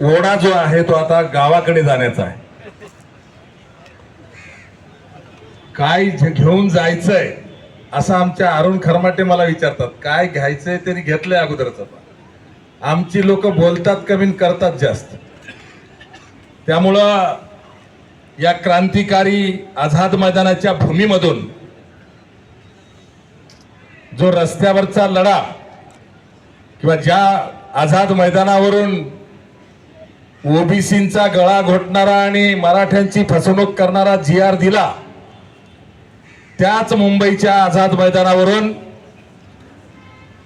ओढा जो आहे तो आता गावाकडे जाण्याचा आहे. काय घेऊन जायचंय असं आमच्या अरुण खरमाटे मला विचारतात काय घ्यायचंय त्यांनी घेतलंय अगोदरच आमची लोक बोलतात कमी करतात जास्त. त्यामुळं या क्रांतिकारी आझाद मैदानाच्या भूमीमधून जो रस्त्यावरचा लढा किंवा ज्या आझाद मैदानावरून ओबीसींचा गळा घोटणारा आणि मराठ्यांची फसवणूक करणारा जी आर दिला त्याच मुंबईच्या आझाद मैदानावरून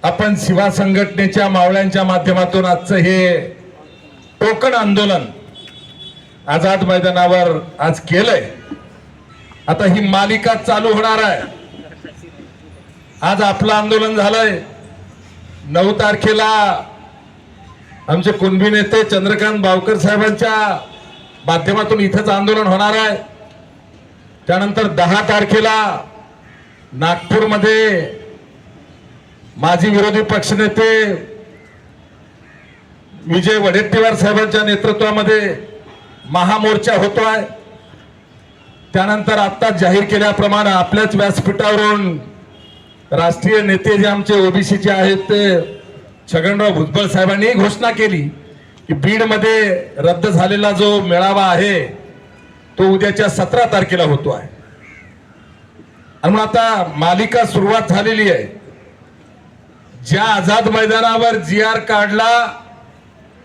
आपण शिवा संघटनेच्या मावळ्यांच्या माध्यमातून आजचं हे टोकण आंदोलन आझाद मैदानावर आज केलंय. आता ही मालिका चालू होणार आहे. आज आपलं आंदोलन झालंय. नऊ तारखेला आमचे कुणबी नेते चंद्रकांत बावकर साहेबांच्या माध्यमातून इथंच आंदोलन होणार आहे. त्यानंतर दहा तारखेला नागपूरमध्ये माजी विरोधी पक्षनेते विजय वडेट्टीवार साहेबांच्या नेतृत्वामध्ये महामोर्चा होतो आहे त्यानंतर आत्ताच जाहीर केल्याप्रमाणे आपल्याच व्यासपीठावरून राष्ट्रीय नेते जे आमचे ओबीसीचे आहेत ते छगनराव भुजबळ साहेबांनी घोषणा केली की बीडमध्ये रद्द झालेला जो मेळावा आहे तो उद्याच्या सतरा तारखेला होतो आहे. आणि मग आता मालिका सुरुवात झालेली आहे. ज्या आझाद मैदानावर जी आर काढला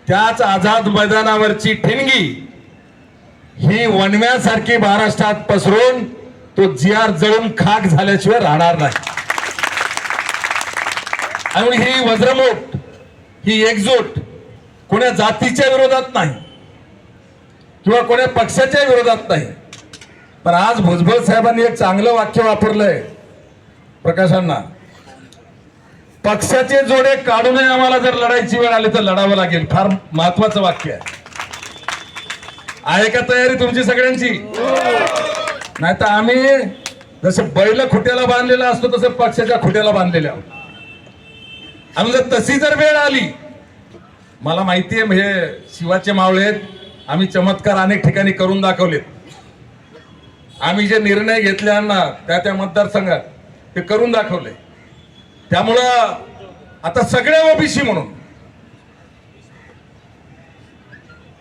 त्याच आझाद मैदानावरची ठिणगी ही वणव्यासारखी महाराष्ट्रात पसरून तो जी आर जळून खाक झाल्याशिवाय राहणार नाही. आणि ही वज्रमोट ही एकजूट कोण्या जातीच्या विरोधात नाही किंवा कोण्या पक्षाच्या विरोधात नाही. पण आज भुजबळ साहेबांनी एक चांगलं वाक्य वापरलंय. प्रकाशांना पक्षाचे जोडे काढूनही आम्हाला जर लढायची वेळ आली तर लढावं लागेल. फार महत्वाचं वाक्य आहे. आहे का तयारी तुमची सगळ्यांची? नाही तर आम्ही जसं बैल खुट्याला बांधलेला असतो तसं पक्षाच्या खुट्याला बांधलेले आहोत. आणि तशी जर वेळ आली मला माहिती आहे हे शिवाचे मावळे आहेत आम्ही चमत्कार अनेक ठिकाणी करून दाखवलेत. आम्ही जे निर्णय घेतल्यांना त्या त्या मतदारसंघात ते करून दाखवले. त्यामुळं आता सगळ्या ओबीसी म्हणून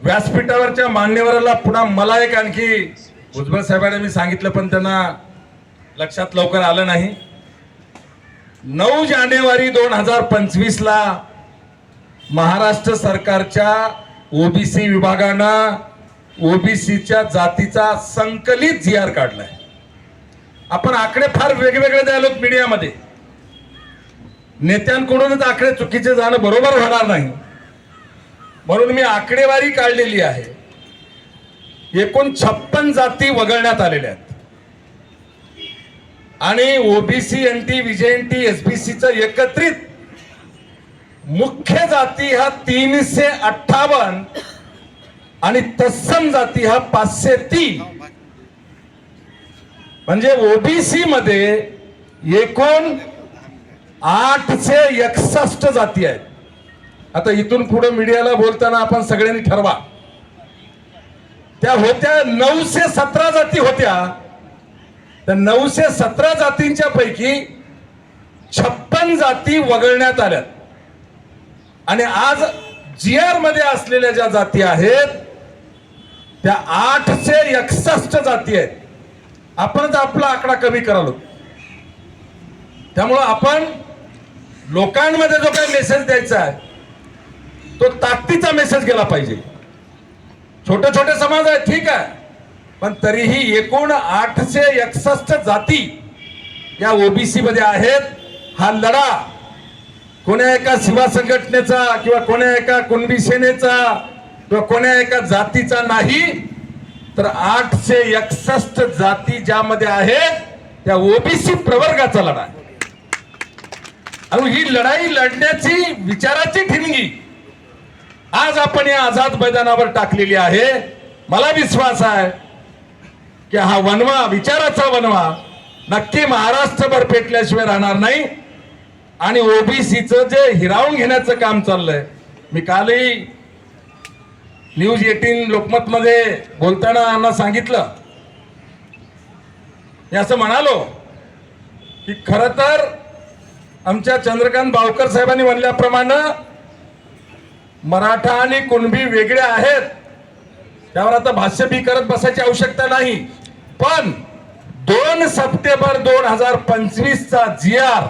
व्यासपीठावरच्या मान्यवराला पुन्हा मला एक आणखी भुजबळ साहेबांना मी सांगितलं पण त्यांना लक्षात लवकर आलं नाही. नऊ जानेवारी दोन हजार पंचवीस ला महाराष्ट्र सरकारच्या ओबीसी विभागानं ओबीसीच्या जातीचा संकलित जी आर काढलाय. आपण आकडे फार वेगवेगळे द्यायलो मीडियामध्ये. नेत्यांकडूनच आकडे चुकीचे जाणं बरोबर होणार नाही. म्हणून मी आकडेवारी काढलेली आहे. एकूण छप्पन जाती वगळण्यात आलेल्या आहेत. आणि ओबीसी एन टी विजयन टी एसबीसीचं एकत्रित मुख्य जाती हा तीनशे अठ्ठावन्न आणि तत्सम जाती हा पाचशे तीन. म्हणजे ओबीसी मध्ये एकूण आठशे एकसष्ट जाती आहेत. आता इथून पुढे मीडियाला बोलताना आपण सगळ्यांनी ठरवा. त्या होत्या नऊशे सतरा जाती होत्या. तर नऊशे सतरा जातींच्या पैकी छप्पन जाती वगळण्यात आल्या आणि आज जी आरमध्ये असलेल्या ज्या जाती आहेत त्या आठशे एकसष्ट जाती आहेत. आपणच आपला आकडा कमी करालो. त्यामुळं आपण लोकांमध्ये जो काही मेसेज द्यायचा आहे तो ताकदीचा मेसेज गेला पाहिजे. छोटे छोटे समाज आहेत ठीक आहे. पण तरीही एकूण आठशे एकसष्ट जाती या ओबीसी मध्ये आहेत. हा लढा कोण्या एका शिवा संघटनेचा किंवा कोण्या एका कुणबी सेनेचा किंवा कोण्या एका जातीचा नाही तर आठशे एकसष्ट जाती ज्यामध्ये आहेत त्या ओबीसी प्रवर्गाचा लढा आणि ही लढाई लढण्याची विचाराची ठिणगी. आज आपण या आझाद मैदानावर टाकलेली आहे. मला विश्वास आहे की हा वनवा विचाराचा वनवा नक्की महाराष्ट्रभर पेटल्याशिवाय राहणार नाही. आणि ओबीसीचं जे हिरावून घेण्याचं काम चाललंय मी कालही न्यूज एटीन लोकमत मध्ये बोलताना यांना सांगितलं. मी असं म्हणालो की खर तर आमच्या चंद्रकांत बावकर साहेबांनी म्हणल्याप्रमाणे मराठा आणि कुणबी वेगळे आहेत. त्यावर आता भाष्य बी करत बसायची आवश्यकता नाही. पण दोन सप्टेंबर दोन हजार पंचवीसचा जी आर